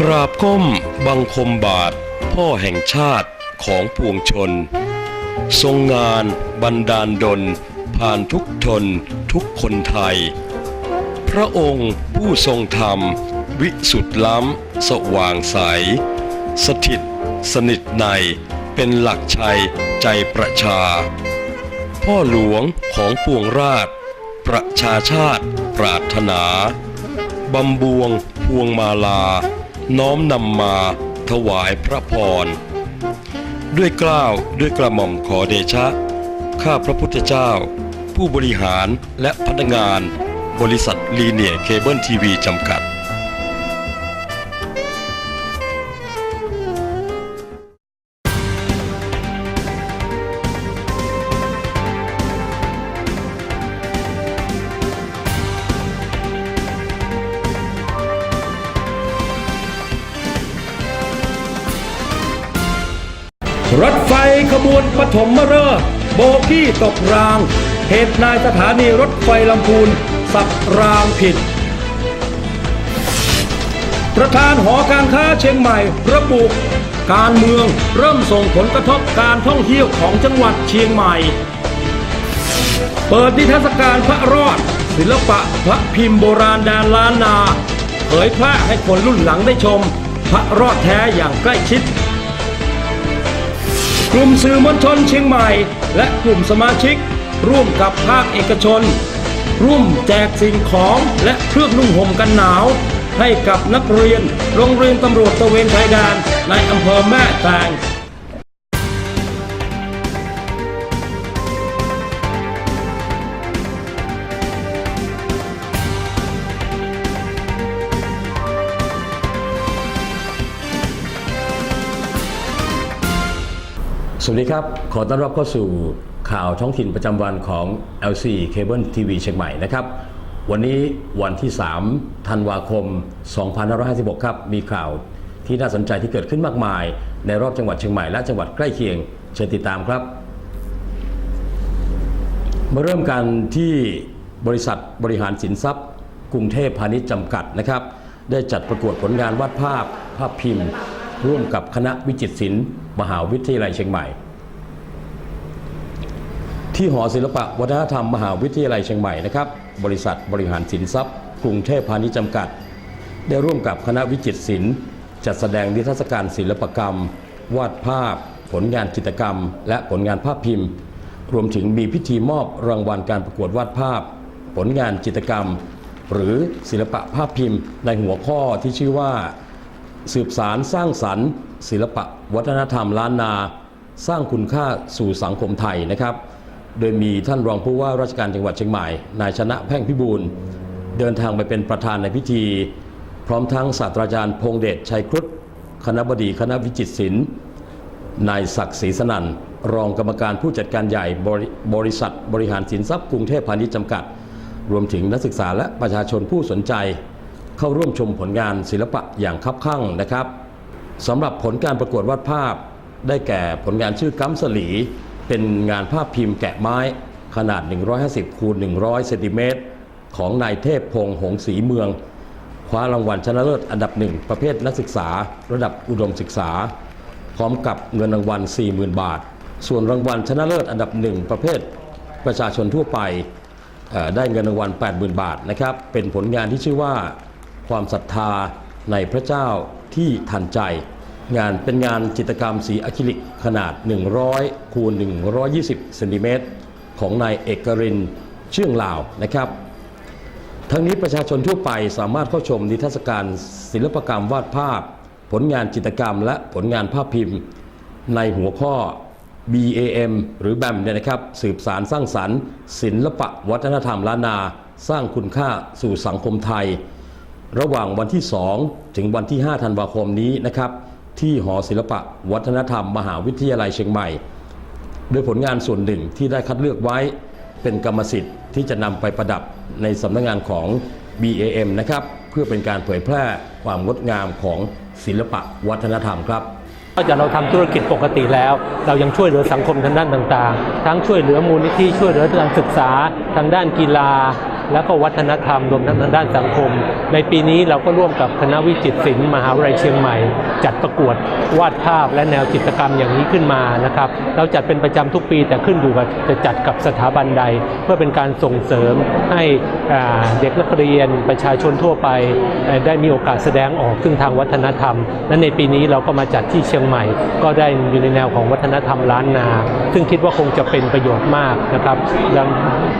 กราบก้มบังคมบาท พ่อแห่งชาติของปวงชน ทรงงานบันดาลดล ผ่านทุกทนทุกคนไทย พระองค์ผู้ทรงธรรม วิสุทธิล้ำ สว่างใส สถิต สนิทในเป็นหลักชัยใจประชา พ่อหลวงของปวงราช ประชาชาติปรารถนาบำบวงพวงมาลา น้อมนำมาถวายพระพร ด้วยกล้าวด้วยกระหม่อมขอเดชะ ข้าพระพุทธเจ้า ผู้บริหารและพนักงาน บริษัทลีเนียเคเบิลทีวีจำกัด ปฐมฤกษ์โบกี้ตกราง เหตุนายสถานีรถไฟลำพูน สับรางผิด ประธานหอการค้าเชียงใหม่ระบุ การเมืองเริ่มส่งผลกระทบการท่องเที่ยวของจังหวัดเชียงใหม่ เปิดนิทรรศการพระรอด ศิลปะพระพิมพ์โบราณแดนล้านนา เผยแพร่ให้คนรุ่นหลังได้ชม พระรอดแท้อย่างใกล้ชิด ลุ่มสื่อมวลชนเชียงใหม่ และกลุ่มสมาชิก ร่วมกับภาคเอกชน ร่วมแจกสิ่งของและเครื่องนุ่งห่มกันหนาว ให้กับนักเรียนโรงเรียนตำรวจตะเวนชายแดนในอำเภอแม่แตง สวัสดีครับ ขอต้อนรับเข้าสู่ข่าวท้องถิ่นประจำวันของ LC Cable TV เชียงใหม่นะครับ วันนี้วันที่ 3 ธันวาคม 2556 ครับ มีข่าวที่น่าสนใจที่เกิดขึ้นมากมาย ในรอบจังหวัดเชียงใหม่และจังหวัดใกล้เคียง เชิญติดตามครับ มาเริ่มกันที่บริษัทบริหารสินทรัพย์ กรุงเทพพาณิชย์จำกัดนะครับ ได้จัดประกวดผลงานวาดภาพ ภาพพิมพ์ ร่วมกับคณะวิจิตรศิลป์มหาวิทยาลัยเชียงใหม่ ที่หอศิลปะวัฒนธรรมมหาวิทยาลัยเชียงใหม่นะครับบริษัทบริหารสินทรัพย์ กรุงเทพพาณิชย์จำกัด ได้ร่วมกับคณะวิจิตรศิลป์จัดแสดงนิทรรศการศิลปกรรม วาดภาพ ผลงานจิตรกรรม และผลงานภาพพิมพ์ รวมถึงมีพิธีมอบรางวัลการประกวดวาดภาพ ผลงานจิตรกรรม หรือศิลปะภาพพิมพ์ ในหัวข้อที่ชื่อว่า สืบสารสร้างสรรค์ศิลปะวัฒนธรรมล้านนา สร้างคุณค่าสู่สังคมไทยนะครับ โดยมีท่านรองผู้ว่าราชการจังหวัดเชียงใหม่ นายชนะแพ่งพิบูลเดินทางไปเป็นประธานในพิธี พร้อมทั้งศาสตราจารย์พงเดชชัยครุฑคณะบดีคณะวิจิตรศิลป์นายศักดิ์ศรีสนั่นรองกรรมการผู้จัดการใหญ่บรบริษัท บริหารสินทรัพย์กรุงเทพพาณิชย์จำกัด รวมถึงนักศึกษาและประชาชนผู้สนใจ เข้าร่วมชมผลงานศิลปะอย่างคับข้างนะครับสำหรับผลการประกวดวาดภาพ ได้แก่ผลงานชื่อกัมสลี เป็นงานภาพพิมพ์แกะไม้ ขนาด 150คูณ100เซนติเมตรของนายเทพพงษ์หงศรีเมือง คว้ารางวัลชนะเลิศอันดับหนึ่งประเภทนักศึกษา ระดับอุดมศึกษา พร้อมกับเงินรางวัล 40,000 บาท ส่วนรางวัลชนะเลิศอันดับหนึ่งประเภทประชาชนทั่วไปได้เงินรางวัล 80,000 บาทนะครับ เป็นผลงานที่ชื่อว่า ความศรัทธาในพระเจ้าที่ทันใจ งานเป็นงานจิตรกรรมสีอะคริลิกขนาด 100 คูณ 120 เซนติเมตรของนายเอกรินเชื่องลาวนะครับ ทั้งนี้ประชาชนทั่วไปสามารถเข้าชมนิทรรศการศิลปกรรมวาดภาพ ผลงานจิตรกรรม และผลงานภาพพิมพ์ ในหัวข้อ BAM หรือ BAM เนี่ยนะครับ สืบสารสร้างสรรค์ ศิลปะวัฒนธรรมล้านนา สร้างคุณค่าสู่สังคมไทย ระหว่างวันที่ 2 ถึงวันที่ 5 ธันวาคมนี้นะครับ ที่หอศิลปะ วัฒนธรรม มหาวิทยาลัยเชียงใหม่ โดยผลงานส่วนหนึ่งที่ได้คัดเลือกไว้เป็นกรรมสิทธิ์ที่จะนำไปประดับในสำนักงานของ BAM นะครับ เพื่อเป็นการเผยแพร่ความงดงามของศิลปะวัฒนธรรมครับนอกจากเราทำธุรกิจปกติแล้ว เรายังช่วยเหลือสังคมทางด้านต่างๆ ทั้งช่วยเหลือมูลนิธิช่วยเหลือทางศึกษา ทางด้านกีฬา แล้วก็วัฒนธรรมรวมทั้งทางด้านสังคม ในปีนี้เราก็ร่วมกับคณะวิจิตรศิลป์มหาวิทยาลัยเชียงใหม่ จัดประกวดวาดภาพและแนวจิตรกรรมอย่างนี้ขึ้นมานะครับเราจัดเป็นประจำทุกปีแต่ขึ้นอยู่กับจะจัดกับสถาบันใด เพื่อเป็นการส่งเสริมให้เด็กนักเรียนประชาชนทั่วไป ได้มีโอกาสแสดงออกซึ่งทางวัฒนธรรม และในปีนี้เราก็มาจัดที่เชียงใหม่ ก็ได้อยู่ในแนวของวัฒนธรรมล้านนา ซึ่งคิดว่าคงจะเป็นประโยชน์มากนะครับดัง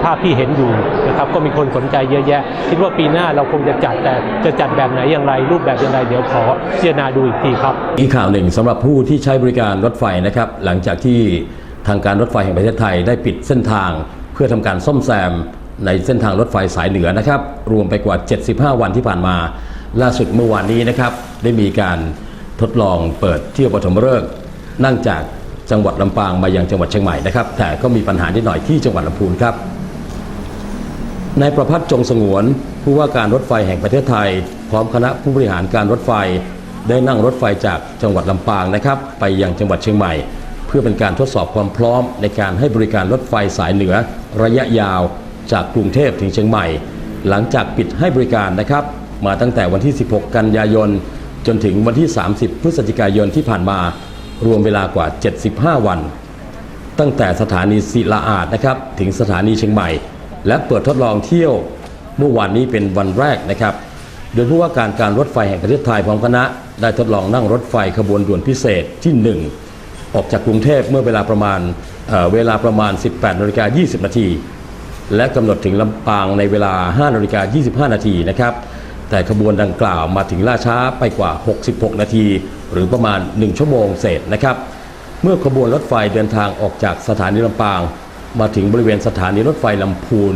ภาพที่เห็นอยู่นะครับก็มีคนสนใจเยอะแยะ คิดว่าปีหน้าเราคงจะจัดแต่จะจัดแบบไหนอย่างไร รูปแบบอย่างไรเดี๋ยวขอพิจารณาดูอีกทีครับ อีกข่าวหนึ่งสำหรับผู้ที่ใช้บริการรถไฟนะครับ หลังจากที่ทางการรถไฟแห่งประเทศไทยได้ปิดเส้นทาง เพื่อทำการซ่อมแซมในเส้นทางรถไฟสายเหนือนะครับ รวมไปกว่า 75 วันที่ผ่านมา ล่าสุดเมื่อวานนี้นะครับ ได้มีการทดลองเปิดเที่ยวปฐมฤกษ์นั่งจากจังหวัดลำปางมายังจังหวัดเชียงใหม่นะครับ แต่ก็มีปัญหานิดหน่อยที่จังหวัดลำพูนครับ นายประพัฒน์จงสงวน ผู้ว่าการรถไฟแห่งประเทศไทย พร้อมคณะผู้บริหารการรถไฟ ได้นั่งรถไฟจากจังหวัดลำปางนะครับ ไปยังจังหวัดเชียงใหม่ เพื่อเป็นการทดสอบความพร้อมในการให้บริการรถไฟสายเหนือ ระยะยาวจากกรุงเทพถึงเชียงใหม่ หลังจากปิดให้บริการนะครับ มาตั้งแต่วันที่ 16 กันยายน จนถึงวันที่ 30 พฤศจิกายนที่ผ่านมา รวมเวลากว่า 75 วัน ตั้งแต่สถานีศิลาอาดนะครับถึงสถานีเชียงใหม่ และเปิดทดลองเที่ยวเมื่อวานนี้เป็นวันแรกนะครับ โดยผู้ว่าการการรถไฟแห่งประเทศไทยพร้อมคณะ ได้ทดลองนั่งรถไฟขบวนด่วนพิเศษที่ 1 ออกจากกรุงเทพเมื่อเวลาประมาณเเวลาประมาณ 18นาฬิกา20 นาที และกำหนดถึงลำปางในเวลา 5นาฬิกา25 นาทีนะครับ แต่ขบวนดังกล่าวมาถึงล่าช้าไปกว่า 66 นาที หรือประมาณ 1 ชั่วโมงเศษนะครับ เมื่อขบวนรถไฟเดินทางออกจากสถานีลำปาง มาถึงบริเวณสถานีรถไฟลำพูน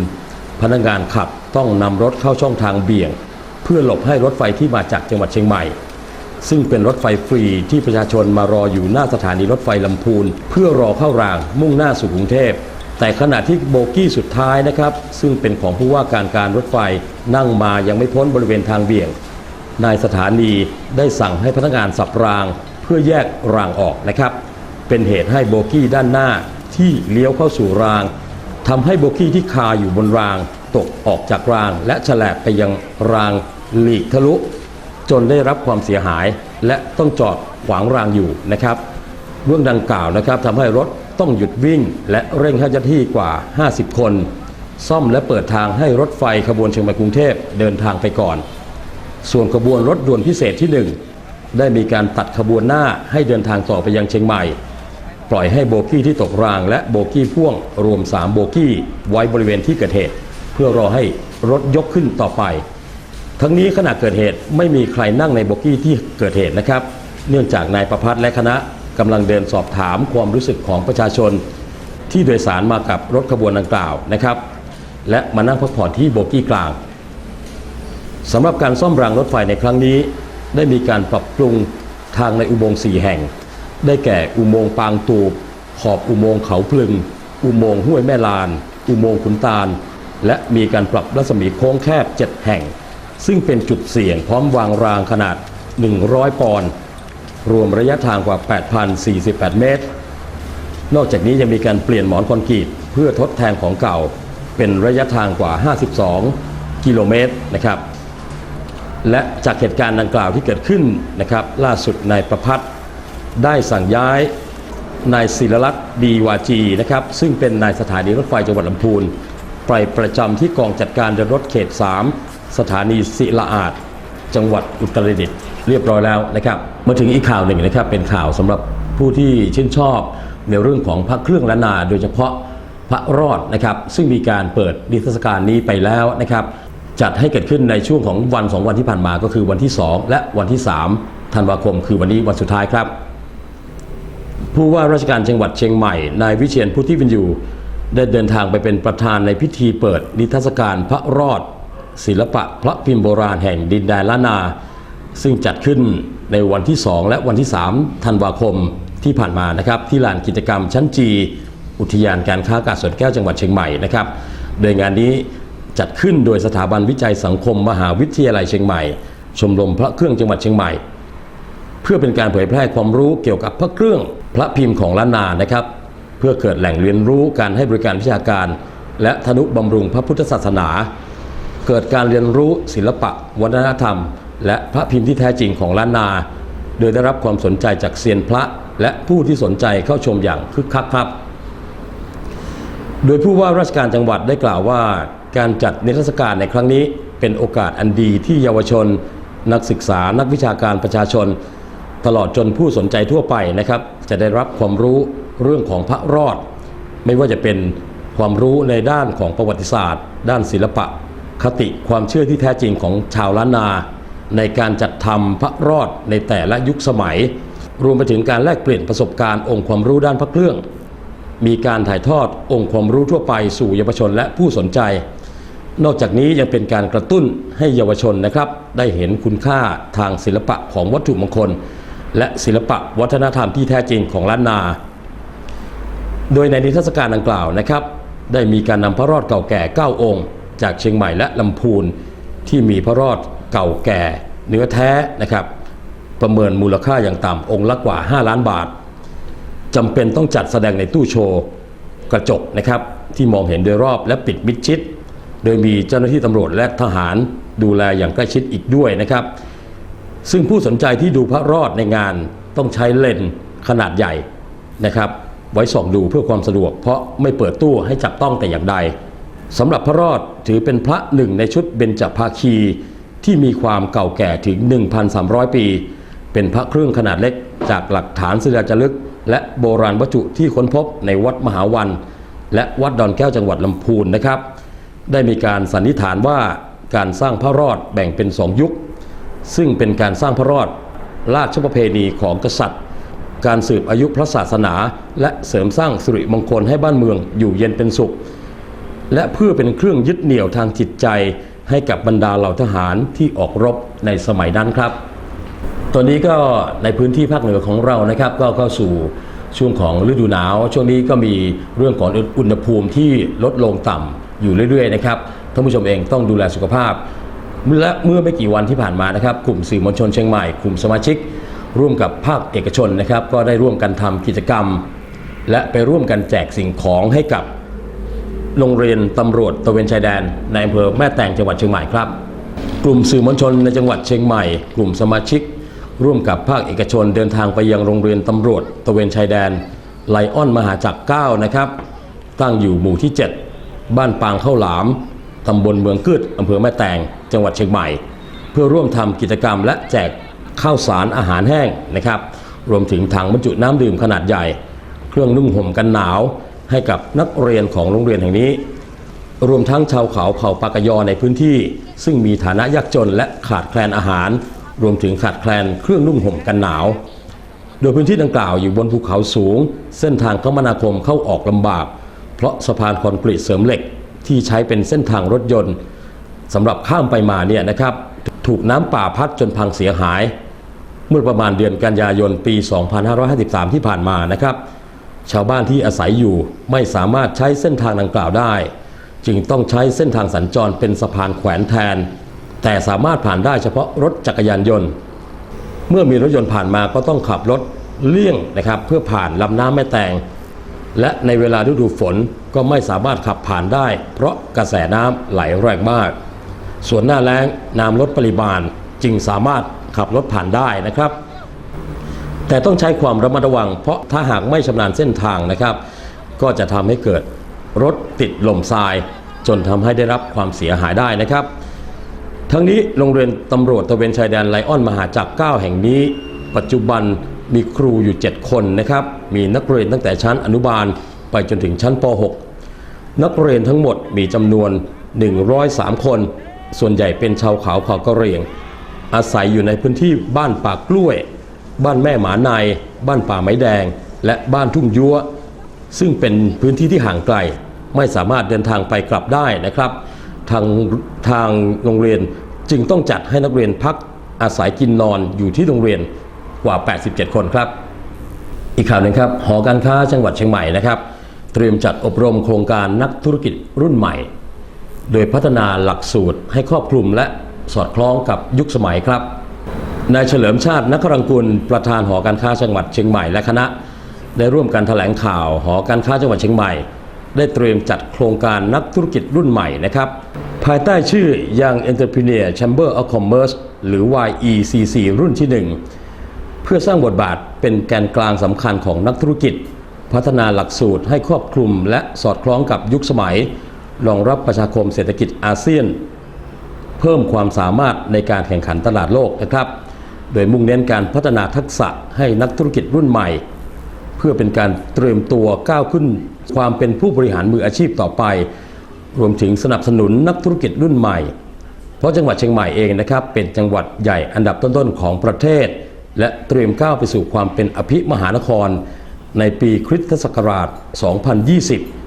พนักงานขับต้องนำรถเข้าช่องทางเบี่ยง เพื่อหลบให้รถไฟที่มาจากจังหวัดเชียงใหม่ ซึ่งเป็นรถไฟฟรีที่ประชาชนมารออยู่หน้าสถานีรถไฟลำพูน เพื่อรอเข้ารางมุ่งหน้าสู่กรุงเทพแต่ขณะที่โบกี้สุดท้ายนะครับ ซึ่งเป็นของผู้ว่าการการรถไฟนั่งมายังไม่พ้นบริเวณทางเบี่ยง นายสถานีได้สั่งให้พนักงานสับราง เพื่อแยกรางออกนะครับ เป็นเหตุให้โบกี้ด้านหน้า ที่เลี้ยวเข้าสู่รางทำให้โบกี้ที่คาอยู่บนราง ตกออกจากราง และฉลบไปยังรางหลีกทะลุ จนได้รับความเสียหาย และต้องจอดขวางรางอยู่นะครับ เรื่องดังกล่าวนะครับทำให้รถต้องหยุดวิ่ง และเร่งให้เจ้าที่กว่า 50 คน ซ่อมและเปิดทางให้รถไฟขบวนเชียงใหม่กรุงเทพเดินทางไปก่อน ส่วนขบวนรถด่วนพิเศษที่ 1 ได้มีการตัดขบวนหน้าให้เดินทางต่อไปยังเชียงใหม่ ปล่อยให้โบกี้ที่ตกราง และโบกี้พ่วงรวม 3 โบกี้ไว้บริเวณที่เกิดเหตุ เพื่อรอให้รถยกขึ้นต่อไป ทั้งนี้ขณะเกิดเหตุไม่มีใครนั่งในโบกี้ที่เกิดเหตุนะครับ เนื่องจากนายประพัฒน์และคณะกำลังเดินสอบถามความรู้สึกของประชาชน ที่โดยสารมากับรถขบวนดังกล่าวนะครับ และมานั่งพักผ่อนที่โบกี้กลางสำหรับการซ่อมรางรถไฟในครั้งนี้ ได้มีการปรับปรุงทางในอุโมงค์4แห่ง ได้แก่อุโมงค์ปางตูบ ขอบอุโมงค์เขาพลึง อุโมงค์ห้วยแม่ลาน อุโมงค์ขุนตาล และมีการปรับรัศมีโค้งแคบ 7 แห่ง ซึ่งเป็นจุดเสี่ยงพร้อมวางรางขนาด 100 ปอนด์รวมระยะทางกว่า 8,048 เมตร นอกจากนี้ยังมีการเปลี่ยนหมอนคอนกรีตเพื่อทดแทนของเก่า เป็นระยะทางกว่า 52 กิโลเมตรนะครับ และจากเหตุการณ์ดังกล่าวที่เกิดขึ้นนะครับ ล่าสุดนายประพัฒน์ ได้สั่งย้ายนายศิรลักษณ์ดีวาจีนะครับซึ่งเป็นนายสถานีรถไฟจังหวัดลำพูนไปประจำที่กองจัดการเดินรถเขต 3 สถานีศิลาอาดจังหวัดอุตรดิตถ์เรียบร้อยแล้วนะครับมาถึงอีกข่าวหนึ่งนะครับเป็นข่าวสำหรับผู้ที่ชื่นชอบในเรื่องของพระเครื่องล้านนา โดยเฉพาะพระรอดนะครับซึ่งมีการเปิดนิทรรศการนี้ไปแล้วนะครับจัดให้เกิดขึ้นในช่วงของวันสองวันที่ผ่านมาก็คือวันที่ 2 และวันที่ 3 ธันวาคม คือวันนี้วันสุดท้ายครับ ผู้ว่าราชการจังหวัดเชียงใหม่ นายวิเชียนพุทธิวินยูได้เดินทางไปเป็นประธานในพิธีเปิดนิทรรศการพระรอด ศิลปะพระพิมพ์โบราณแห่งดินแดนล้านนา ซึ่งจัดขึ้นในวันที่ 2 และวันที่ 3 ธันวาคมที่ผ่านมานะครับที่ลานกิจกรรมชั้นจี อุทยานการค้ากาดสวนแก้วจังหวัดเชียงใหม่นะครับโดยงานนี้จัดขึ้นโดยสถาบันวิจัยสังคมมหาวิทยาลัยเชียงใหม่ ชมรมพระเครื่องจังหวัดเชียงใหม่ เพื่อเป็นการเผยแพร่ความรู้เกี่ยวกับพระเครื่อง พระพิมพ์ของล้านนานะครับ เพื่อเกิดแหล่งเรียนรู้การให้บริการวิชาการ และธนุบำรุงพระพุทธศาสนา เกิดการเรียนรู้ศิลปะ วัฒนธรรม และพระพิมพ์ที่แท้จริงของล้านนา โดยได้รับความสนใจจากเซียนพระ และผู้ที่สนใจเข้าชมอย่างคึกคักครับ โดยผู้ว่าราชการจังหวัดได้กล่าวว่า การจัดนิทรรศการในครั้งนี้เป็นโอกาสอันดีที่เยาวชน นักศึกษานักวิชาการประชาชน ตลอดจนผู้สนใจทั่วไปนะครับ จะได้รับความรู้เรื่องของพระรอด ไม่ว่าจะเป็นความรู้ในด้านของประวัติศาสตร์ ด้านศิลปะ คติความเชื่อที่แท้จริงของชาวล้านนา ในการจัดทำพระรอดในแต่ละยุคสมัย รวมไปถึงการแลกเปลี่ยนประสบการณ์องค์ความรู้ด้านพระเครื่อง มีการถ่ายทอดองค์ความรู้ทั่วไปสู่เยาวชนและผู้สนใจ นอกจากนี้ยังเป็นการกระตุ้นให้เยาวชนนะครับ ได้เห็นคุณค่าทางศิลปะของวัตถุมงคล และศิลปะวัฒนธรรมที่แท้จริงของล้านนา โดยในนิทรรศการดังกล่าวนะครับ ได้มีการนำพระรอดเก่าแก่ 9 องค์ จากเชียงใหม่และลำพูนที่มีพระรอดเก่าแก่ เนื้อแท้นะครับ ประเมินมูลค่าอย่างต่ำองค์ละกว่า 5 ล้านบาทจำเป็นต้องจัดแสดงในตู้โชว์กระจกนะครับที่มองเห็นโดยรอบและปิดมิดชิด โดยมีเจ้าหน้าที่ตำรวจและทหารดูแลอย่างใกล้ชิดอีกด้วยนะครับ ซึ่งผู้สนใจที่ดูพระรอดในงานต้องใช้เลนขนาดใหญ่นะครับ ไว้ส่องดูเพื่อความสะดวก เพราะไม่เปิดตู้ให้จับต้องแต่อย่างใดสำหรับพระรอดถือเป็นพระหนึ่งในชุดเบญจภาคีที่มีความเก่าแก่ถึง 1,300 ปี เป็นพระเครื่องขนาดเล็กจากหลักฐานศิลาจารึก และโบราณวัตถุที่ค้นพบในวัดมหาวัน และวัดดอนแก้วจังหวัดลำพูนนะครับ ได้มีการสันนิษฐานว่าการสร้างพระรอดแบ่งเป็นสองยุค ซึ่งเป็นการสร้างพระรอดราชประเพณีของกษัตริย์ การสืบอายุพระศาสนา และเสริมสร้างสิริมงคลให้บ้านเมืองอยู่เย็นเป็นสุข และเพื่อเป็นเครื่องยึดเหนี่ยวทางจิตใจให้กับบรรดาเหล่าทหารที่ออกรบในสมัยนั้นครับ ตอนนี้ก็ในพื้นที่ภาคเหนือของเรานะครับ ก็เข้าสู่ช่วงของฤดูหนาว ช่วงนี้ก็มีเรื่องของอุณหภูมิที่ลดลงต่ำอยู่เรื่อยๆนะครับท่านผู้ชมเองต้องดูแลสุขภาพ และเมื่อไม่กี่วันที่ผ่านมานะครับ กลุ่มสื่อมวลชนเชียงใหม่กลุ่มสมาชิก ร่วมกับภาคเอกชนนะครับ ก็ได้ร่วมกันทำกิจกรรม และไปร่วมกันแจกสิ่งของให้กับโรงเรียนตำรวจตะเวนชายแดน ในอำเภอแม่แตงจังหวัดเชียงใหม่ครับ กลุ่มสื่อมวลชนในจังหวัดเชียงใหม่ กลุ่มสมาชิก ร่วมกับภาคเอกชนเดินทางไปยังโรงเรียนตำรวจตะเวนชายแดนไลออนมหาจักร9นะครับ ตั้งอยู่หมู่ที่ 7 บ้านปางข้าวหลามตำบลเมืองกึดอำเภอแม่แตง จังหวัดเชียงใหม่ เพื่อร่วมทำกิจกรรมและแจกข้าวสารอาหารแห้งนะครับ รวมถึงถังบรรจุน้ำดื่มขนาดใหญ่ เครื่องนุ่งห่มกันหนาว ให้กับนักเรียนของโรงเรียนแห่งนี้ รวมทั้งชาวเขาเผ่าปากยอในพื้นที่ ซึ่งมีฐานะยากจนและขาดแคลนอาหาร รวมถึงขาดแคลนเครื่องนุ่งห่มกันหนาว โดยพื้นที่ดังกล่าวอยู่บนภูเขาสูง เส้นทางคมนาคมเข้าออกลำบาก เพราะสะพานคอนกรีตเสริมเหล็กที่ใช้เป็นเส้นทางรถยนต์ สำหรับข้ามไปมาเนี่ยนะครับถูกน้ำป่าพัดจนพังเสียหาย เมื่อประมาณเดือนกันยายนปี 2553 ที่ผ่านมานะครับ ชาวบ้านที่อาศัยอยู่ไม่สามารถใช้เส้นทางดังกล่าวได้ จึงต้องใช้เส้นทางสัญจรเป็นสะพานแขวนแทน แต่สามารถผ่านได้เฉพาะรถจักรยานยนต์ เมื่อมีรถยนต์ผ่านมาก็ต้องขับรถเลี่ยงนะครับเพื่อผ่านลำน้ำแม่แตงและในเวลาฤดูฝนก็ไม่สามารถขับผ่านได้ เพราะกระแสน้ำไหลแรงมาก ส่วนหน้าแล้งน้ำลดปริมาณจึงสามารถขับรถผ่านได้นะครับ แต่ต้องใช้ความระมัดระวัง เพราะถ้าหากไม่ชำนาญเส้นทางนะครับ ก็จะทำให้เกิดรถติดลมทราย จนทำให้ได้รับความเสียหายได้นะครับ ทั้งนี้โรงเรียนตำรวจตระเวนชายแดนไลออนมหาจักร9แห่งนี้ ปัจจุบันมีครูอยู่ 7 คนนะครับ มีนักเรียนตั้งแต่ชั้นอนุบาลไปจนถึงชั้นป .6 นักเรียนทั้งหมดมีจำนวน 103 คน ส่วนใหญ่เป็นชาวเขาเผ่ากะเหรี่ยง อาศัยอยู่ในพื้นที่บ้านป่ากล้วย บ้านแม่หมาในายบ้านป่าไม้แดง และบ้านทุ่งยัวซึ่งเป็นพื้นที่ที่ห่างไกล ไม่สามารถเดินทางไปกลับได้นะครับ ทางทางโรงเรียนจึงต้องจัดให้นักเรียนพักอาศัยกินนอนอยู่ที่โรงเรียนกว่า 87 คนครับ อีกข่าวหนึ่งครับหอการค้าจังหวัดเชียงใหม่นะครับ เตรียมจัดอบรมโครงการนักธุรกิจรุ่นใหม่ โดยพัฒนาหลักสูตรให้ครอบคลุมและสอดคล้องกับยุคสมัยครับ นายเฉลิมชาตินักรังกุลประธานหอการค้าจังหวัดเชียงใหม่และคณะ ได้ร่วมกันแถลงข่าวหอการค้าจังหวัดเชียงใหม่ ได้เตรียมจัดโครงการนักธุรกิจรุ่นใหม่นะครับ ภายใต้ชื่อ Young Entrepreneur Chamber of Commerce หรือ YECC รุ่นที่ 1 เพื่อสร้างบทบาทเป็นแกนกลางสำคัญของนักธุรกิจ พัฒนาหลักสูตรให้ครอบคลุมและสอดคล้องกับยุคสมัย รองรับประชาคมเศรษฐกิจอาเซียน เพิ่มความสามารถในการแข่งขันตลาดโลกนะครับ โดยมุ่งเน้นการพัฒนาทักษะให้นักธุรกิจรุ่นใหม่ เพื่อเป็นการเตรียมตัวก้าวขึ้นความเป็นผู้บริหารมืออาชีพต่อไป รวมถึงสนับสนุนนักธุรกิจรุ่นใหม่ เพราะจังหวัดเชียงใหม่เองนะครับ เป็นจังหวัดใหญ่อันดับต้นๆของประเทศ และเตรียมก้าวไปสู่ความเป็นอภิมหานคร ในปีคริสตศักราช 2020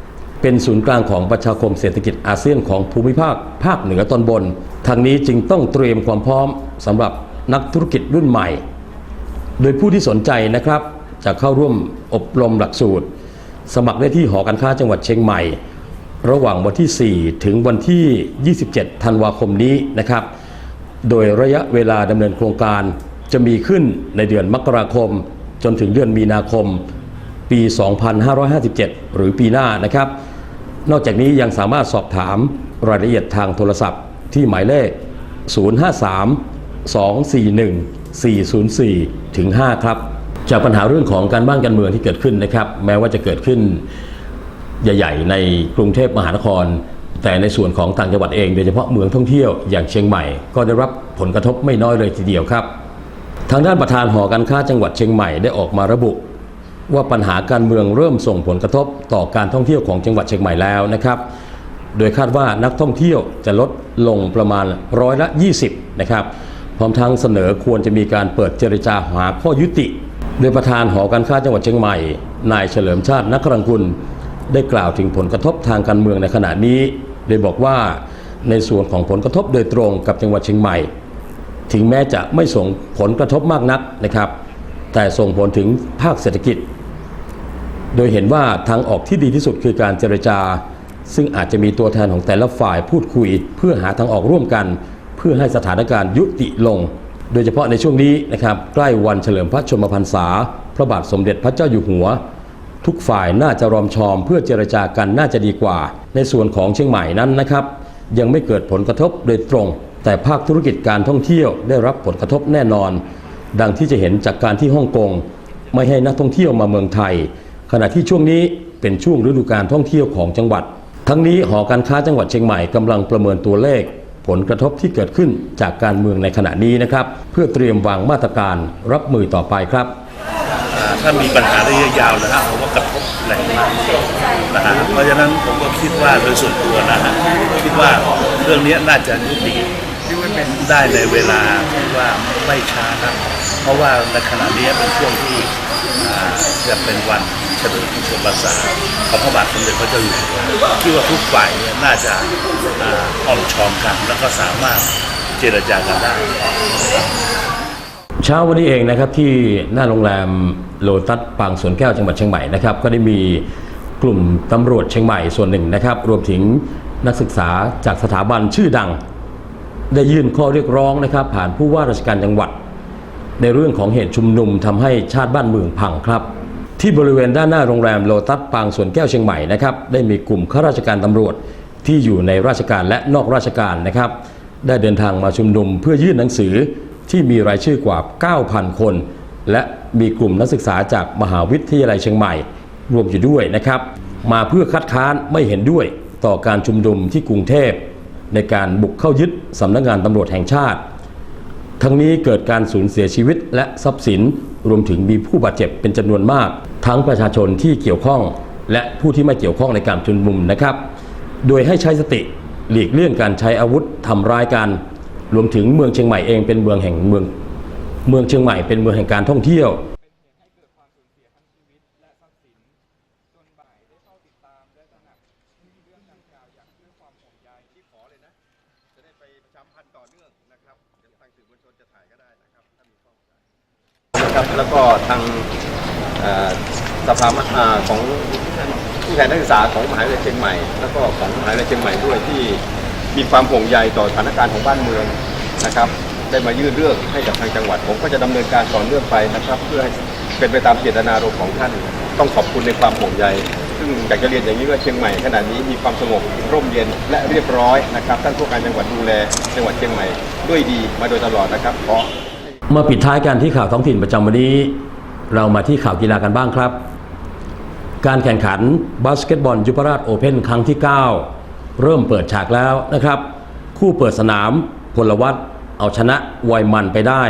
เป็นศูนย์กลางของประชาคมเศรษฐกิจอาเซียนของภูมิภาค ภาคเหนือตอนบน ทางนี้จึงต้องเตรียมความพร้อมสำหรับนักธุรกิจรุ่นใหม่ โดยผู้ที่สนใจนะครับ จะเข้าร่วมอบรมหลักสูตร สมัครได้ที่หอการค้าจังหวัดเชียงใหม่ ระหว่างวันที่ 4 ถึงวันที่ 27 ธันวาคมนี้นะครับ โดยระยะเวลาดำเนินโครงการจะมีขึ้นในเดือนมกราคม จนถึงเดือนมีนาคม ปี 2557 หรือปีหน้านะครับ นอกจากนี้ยังสามารถสอบถามรายละเอียดทางโทรศัพท์ที่หมายเลข 053 241 404ถึง5ครับ จากปัญหาเรื่องของการบ้านการเมืองที่เกิดขึ้นนะครับ แม้ว่าจะเกิดขึ้นใหญ่ ๆ ในกรุงเทพมหานคร แต่ในส่วนของต่างจังหวัดเองโดยเฉพาะเมืองท่องเที่ยวอย่างเชียงใหม่ ก็ได้รับผลกระทบไม่น้อยเลยทีเดียวครับ ทางด้านประธานหอการค้าจังหวัดเชียงใหม่ได้ออกมาระบุ ว่าปัญหาการเมืองเริ่มส่งผลกระทบต่อการท่องเที่ยวของจังหวัดเชียงใหม่แล้วนะครับ โดยคาดว่านักท่องเที่ยวจะลดลงประมาณร้อยละ 20 นะครับ พร้อมทั้งเสนอควรจะมีการเปิดเจรจาหาข้อยุติ โดยประธานหอการค้าจังหวัดเชียงใหม่ นายเฉลิมชาตินักรังกุลได้กล่าวถึงผลกระทบทางการเมืองในขณะนี้ โดยบอกว่าในส่วนของผลกระทบโดยตรงกับจังหวัดเชียงใหม่ ถึงแม้จะไม่ส่งผลกระทบมากนักนะครับ แต่ส่งผลถึงภาคเศรษฐกิจ โดยเห็นว่าทางออกที่ดีที่สุดคือการเจรจา ซึ่งอาจจะมีตัวแทนของแต่ละฝ่ายพูดคุย เพื่อหาทางออกร่วมกัน เพื่อให้สถานการณ์ยุติลง โดยเฉพาะในช่วงนี้นะครับใกล้วันเฉลิมพระชนมพรรษา พระบาทสมเด็จพระเจ้าอยู่หัว ทุกฝ่ายน่าจะรอมชอม เพื่อเจรจากันน่าจะดีกว่า ในส่วนของเชียงใหม่นั้นนะครับยังไม่เกิดผลกระทบโดยตรง แต่ภาคธุรกิจการท่องเที่ยวได้รับผลกระทบแน่นอน ดังที่จะเห็นจากการที่ฮ่องกงไม่ให้นักท่องเที่ยวมาเมืองไทย ขณะที่ช่วงนี้เป็นช่วงฤดูการท่องเที่ยวของจังหวัด ทั้งนี้หอการค้าจังหวัดเชียงใหม่กำลังประเมินตัวเลข ผลกระทบที่เกิดขึ้นจากการเมืองในขณะนี้นะครับ เพื่อเตรียมวางมาตรการรับมือต่อไปครับถ้ามีปัญหาระยะยาวนะฮะผมว่ากระทบแรงมากนะฮะเพราะฉะนั้นผมก็คิดว่าโดยส่วนตัวนะฮะคิดว่าเรื่องนี้น่าจะยุติได้ในเวลาที่ว่าไม่ช้านะ เพราะว่าในขณะนี้เป็นช่วงที่จะเป็นวันเฉลิมพระชนมพรรษาของพระบาทสมเด็จพระเจ้าอยู่หัวคิดว่าทุกฝ่ายเนี่ยน่าจะอ่าอ้อมชอมกันแล้วก็สามารถเจรจากันได้ เช้าวันนี้เองนะครับที่หน้าโรงแรมโลตัสปางสวนแก้วจังหวัดเชียงใหม่นะครับก็ได้มีกลุ่มตำรวจเชียงใหม่ส่วนหนึ่งนะครับ รวมถึงนักศึกษาจากสถาบันชื่อดัง ได้ยื่นข้อเรียกร้องนะครับ ผ่านผู้ว่าราชการจังหวัด ในเรื่องของเหตุชุมนุมทำให้ชาติบ้านเมืองพังครับ ที่บริเวณด้านหน้าโรงแรมโลตัสปางสวนแก้วเชียงใหม่นะครับได้มีกลุ่มข้าราชการตำรวจที่อยู่ในราชการและนอกราชการนะครับ ได้เดินทางมาชุมนุมเพื่อยื่นหนังสือที่มีรายชื่อกว่า 9,000 คน และมีกลุ่มนักศึกษาจากมหาวิทยาลัยเชียงใหม่ รวมอยู่ด้วยนะครับ มาเพื่อคัดค้านไม่เห็นด้วยต่อการชุมนุมที่กรุงเทพ ในการบุกเข้ายึดสำนักงานตำรวจแห่งชาติ ทั้งนี้เกิดการสูญเสียชีวิตและทรัพย์สิน รวมถึงมีผู้บาดเจ็บเป็นจำนวนมาก ทั้งประชาชนที่เกี่ยวข้อง และผู้ที่ไม่เกี่ยวข้องในการชุมนุมนะครับ โดยให้ใช้สติหลีกเลี่ยงการใช้อาวุธทำร้ายกัน รวมถึงเมืองเชียงใหม่เองเป็นเมืองแห่งเมือง เมืองเชียงใหม่เป็นเมืองแห่งการท่องเที่ยวนะครับแล้วก็ทางเอ่อสภาอ่าของผู้แทนนักศึกษาของมหาวิทยาลัยเชียงใหม่ แล้วก็ของมหาวิทยาลัยเชียงใหม่ด้วยที่มีความห่วงใยต่อสถานการณ์ของบ้านเมืองนะครับ ได้มายื่นเรื่องให้กับทางจังหวัดผมก็จะดำเนินการต่อเนื่องไปนะครับ เพื่อให้เป็นไปตามเจตนารมณ์ของท่าน ต้องขอบคุณในความห่วงใย ซึ่งอยากจะเรียนอย่างนี้ว่าเชียงใหม่ขณะนี้มีความสงบร่มเย็นและเรียบร้อยนะครับท่านผู้การจังหวัดดูแลจังหวัดเชียงใหม่ด้วยดีมาโดยตลอดนะครับขอมาปิดท้ายกันที่ข่าวท้องถิ่นประจำวันนี้ เรามาที่ข่าวกีฬากันบ้างครับ การแข่งขันบาสเกตบอลยุพราชโอเพนครั้งที่ 9 เริ่มเปิดฉากแล้วนะครับ คู่เปิดสนามพลวัตเอาชนะไวยมันไปได้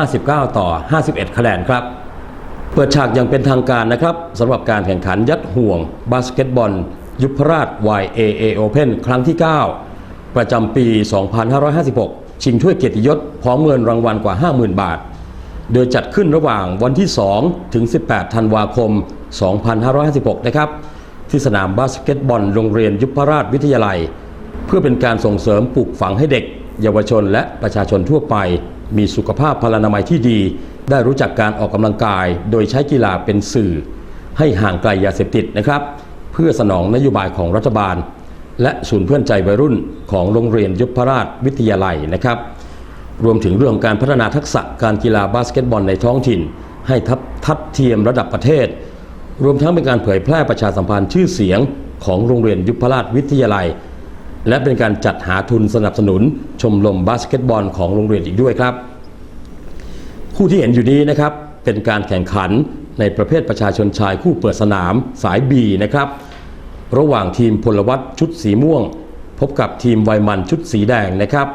59 ต่อ 51คะแนนครับ เปิดฉากอย่างเป็นทางการนะครับสำหรับการแข่งขันยัดห่วง บาสเกตบอล ยุพราช YAA Open ครั้งที่ 9 ประจำปี 2556 ชิงถ้วยเกียรติยศพร้อมเงินรางวัลกว่า 50,000 บาท โดยจัดขึ้นระหว่างวันที่ 2 ถึง 18 ธันวาคม 2556 นะครับ ที่สนามบาสเกตบอลโรงเรียนยุพราชวิทยาลัย เพื่อเป็นการส่งเสริมปลูกฝังให้เด็ก เยาวชนและประชาชนทั่วไป มีสุขภาพพลานามัยที่ดี ได้รู้จักการออกกำลังกาย โดยใช้กีฬาเป็นสื่อ ให้ห่างไกลยาเสพติดนะครับ เพื่อสนองนโยบายของรัฐบาล และศูนย์เพื่อนใจวัยรุ่นของโรงเรียนยุพราชวิทยาลัยนะครับ รวมถึงเรื่องการพัฒนาทักษะการกีฬาบาสเกตบอลในท้องถิ่น ให้ทับทัดเทียมระดับประเทศ รวมทั้งเป็นการเผยแพร่ประชาสัมพันธ์ชื่อเสียงของโรงเรียนยุพราชวิทยาลัย และเป็นการจัดหาทุนสนับสนุนชมรมบาสเกตบอลของโรงเรียนอีกด้วยครับ คู่ที่เห็นอยู่นี้นะครับเป็นการแข่งขันในประเภทประชาชนชายคู่เปิดสนามสาย B นะครับ ระหว่างทีมพลวัตชุดสีม่วง พบกับทีมไวมันชุดสีแดงนะครับ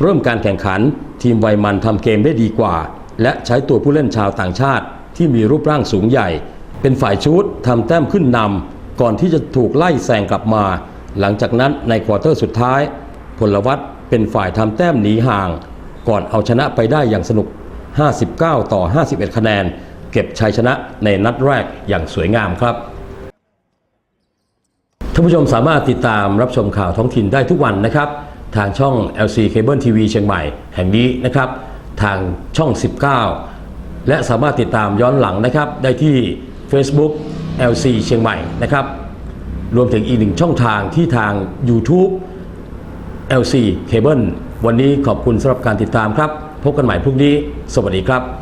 เริ่มการแข่งขันทีมไวมันทำเกมได้ดีกว่า และใช้ตัวผู้เล่นชาวต่างชาติ ที่มีรูปร่างสูงใหญ่ เป็นฝ่ายชุดทำแต้มขึ้นนำก่อนที่จะถูกไล่แซงกลับมา หลังจากนั้นในควอเตอร์สุดท้าย พลวัตเป็นฝ่ายทำแต้มหนีห่าง ก่อนเอาชนะไปได้อย่างสนุก 59 ต่อ 51 คะแนน เก็บชัยชนะในนัดแรกอย่างสวยงามครับท่านผู้ชมสามารถติดตามรับชมข่าวท้องถิ่นได้ทุกวันนะครับ ทางช่อง LC Cable TV เชียงใหม่แห่งนี้นะครับ ทางช่อง 19 และสามารถติดตามย้อนหลังนะครับ ได้ที่ Facebook LC เชียงใหม่นะครับ รวมถึงอีกหนึ่งช่องทางที่ทาง YouTube LC Cable วันนี้ขอบคุณสำหรับการติดตามครับ พบกันใหม่พรุ่งนี้ สวัสดีครับ